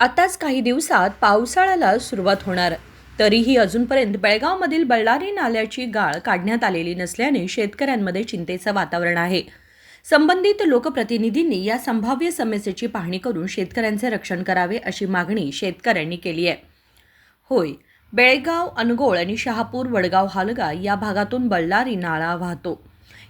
आताच काही दिवसात पावसाळ्याला सुरुवात होणार. तरीही अजूनपर्यंत बेळगावमधील बळ्ळारी नाल्याची गाळ काढण्यात आलेली नसल्याने शेतकऱ्यांमध्ये चिंतेचं वातावरण आहे. संबंधित लोकप्रतिनिधींनी या संभाव्य समस्येची पाहणी करून शेतकऱ्यांचे रक्षण करावे अशी मागणी शेतकऱ्यांनी केली आहे. होय बेळगाव अनगोळ आणि शहापूर वडगाव हालगा या भागातून बळ्ळारी नाळा वाहतो.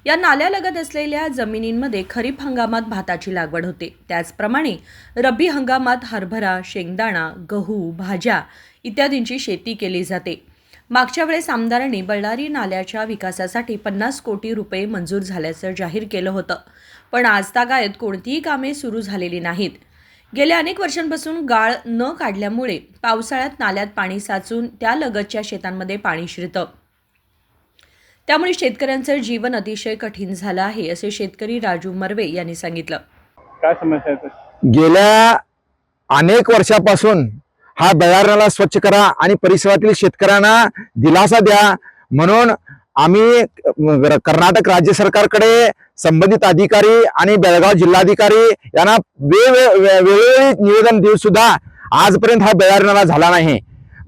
या नाल्यालगत असलेल्या जमिनींमध्ये खरीप हंगामात भाताची लागवड होते. त्याचप्रमाणे रब्बी हंगामात हरभरा शेंगदाणा गहू भाज्या इत्यादींची शेती केली जाते. मागच्या वेळेस आमदारांनी बळ्ळारी नाल्याच्या विकासासाठी पन्नास कोटी रुपये मंजूर झाल्याचं जाहीर केलं होतं. पण आजतागायत कोणतीही कामे सुरू झालेली नाहीत. गेल्या अनेक वर्षांपासून गाळ न काढल्यामुळे पावसाळ्यात नाल्यात पाणी साचून त्या लगतच्या शेतांमध्ये पाणी शिरतं. त्यामुळे शेतकऱ्यांचं जीवन अतिशय कठीण झालं आहे असे शेतकरी राजू मर्वे यांनी सांगितलं. काय समस्या आहे? गेल्या अनेक वर्षापासून हा बयारणाला स्वच्छ करा आणि परिसरातील शेतकऱ्यांना दिलासा द्या. म्हणून आम्ही कर्नाटक राज्य सरकारकडे संबंधित अधिकारी आणि बेळगाव जिल्हाधिकारी यांना वेगवे- वे- वेळोवेळी निवेदन देऊन सुद्धा आजपर्यंत हा बयारणाला झाला नाही.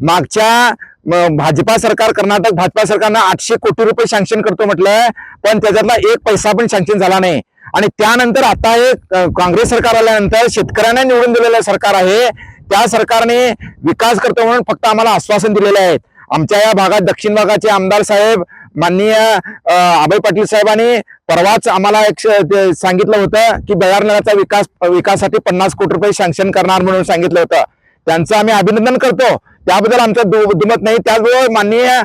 मागच्या भाजपा सरकार कर्नाटक भाजपा सरकारनं आठशे कोटी रुपये सँक्शन करतो म्हटलं पण त्याच्यातला एक पैसा पण सँक्शन झाला नाही. आणि त्यानंतर आता हे काँग्रेस सरकार आल्यानंतर शेतकऱ्यांना निवडून दिलेलं सरकार आहे त्या सरकारने विकास करतो म्हणून फक्त आम्हाला आश्वासन दिलेलं आहे. आमच्या या भागात दक्षिण भागाचे आमदार साहेब माननीय अभय पाटील साहेबांनी परवाच आम्हाला एक ते सांगितलं होतं की बयारनगरचा विकास विकासासाठी पन्नास कोटी रुपये सँक्शन करणार म्हणून सांगितलं होतं. त्यांचं आम्ही अभिनंदन करतो. त्याबद्दल आमचं दु- दुमत नाही. त्याचबरोबर माननीय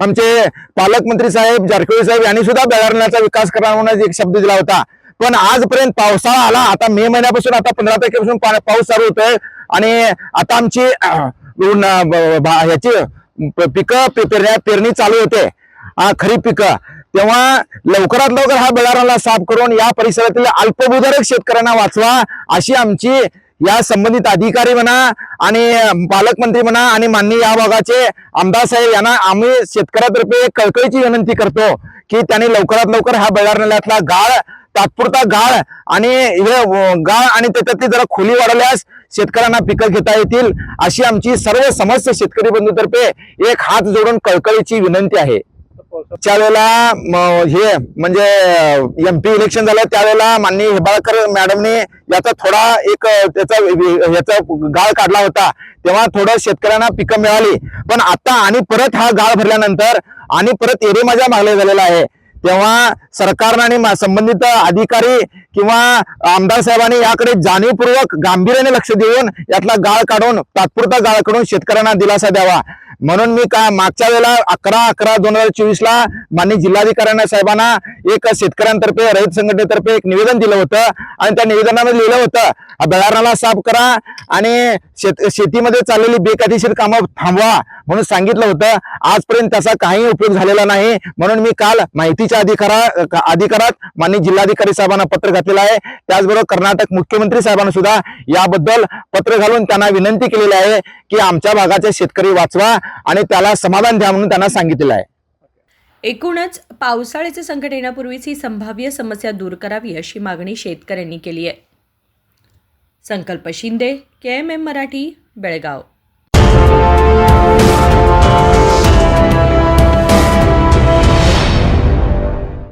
आमचे पालकमंत्री साहेब जारखेळी साहेब यांनी सुद्धा बेळारण्याचा विकास करणार म्हणून एक शब्द दिला होता. पण आजपर्यंत पावसाळा आला. आता मे महिन्यापासून आता पंधरा तारखेपासून पाऊस चालू होतोय. आणि आता आमची ह्याची पिकं पेरण्या पेरणी चालू होते. खरीप पिकं. तेव्हा लवकरात लवकर हा बेळाराला साफ करून या परिसरातील अल्पभूधारक शेतकऱ्यांना वाचवा अशी आमची या संबंधित अधिकारी म्हणा आणि पालकमंत्री म्हणा आणि माननीय या भागाचे आमदार साहेब यांना आम्ही शेतकऱ्यातर्फे कळकळीची विनंती करतो की त्यांनी लवकरात लवकर हा बेळार गाळ तात्पुरता गाळ आणि हे गाळ आणि त्याच्यातली जरा खोली वाढवल्यास शेतकऱ्यांना पिकं घेता येतील अशी आमची सर्व समस्त शेतकरी बंधूतर्फे एक हात जोडून कळकळीची विनंती आहे. त्यावेळेला हे म्हणजे एम पी इलेक्शन झालं त्यावेळेला माननीय हेबाळकर मॅडमने याचा थोडा एक त्याचा याचा गाळ काढला होता. तेव्हा थोडं शेतकऱ्यांना पिकं मिळाली. पण आता आणि परत हा गाळ भरल्यानंतर आणि परत एरेमाजा मागले झालेला आहे. तेव्हा सरकारनं आणि मा- संबंधित अधिकारी किंवा आमदार साहेबांनी याकडे जाणीवपूर्वक गांभीर्याने लक्ष देऊन यातला गाळ काढून तात्पुरता गाळ काढून शेतकऱ्यांना दिलासा द्यावा. म्हणून मी का मागच्या वेळेला अकरा अकरा दोन हजार चोवीस ला माननीय जिल्हाधिकाऱ्यांना साहेबांना एक शेतकऱ्यांतर्फे रहित संघटनेतर्फे एक निवेदन दिलं होतं. आणि त्या निवेदनामध्ये लिहिलं होतं हा साफ करा आणि शेत शेतीमध्ये चाललेली बेकायदेशीर कामं थांबवा. म्हणून सांगितलं होतं आजपर्यंत त्याचा काही उपयोग झालेला नाही. म्हणून मी काल माहितीच्या अधिकारा अधिकारात माननीय जिल्हाधिकारी साहेबांना पत्र घातलेलं आहे. त्याचबरोबर कर्नाटक मुख्यमंत्री साहेबांना सुद्धा याबद्दल पत्र घालून त्यांना विनंती केलेली आहे की आमच्या भागाचे शेतकरी वाचवा आणि त्याला समाधान द्या म्हणून त्यांना सांगितलेलं आहे. एकूणच पावसाळ्याचे संकट येण्यापूर्वीच ही संभाव्य समस्या दूर करावी अशी मागणी शेतकऱ्यांनी केली आहे. Sankalp Shinde K M M Marathi Belgaum.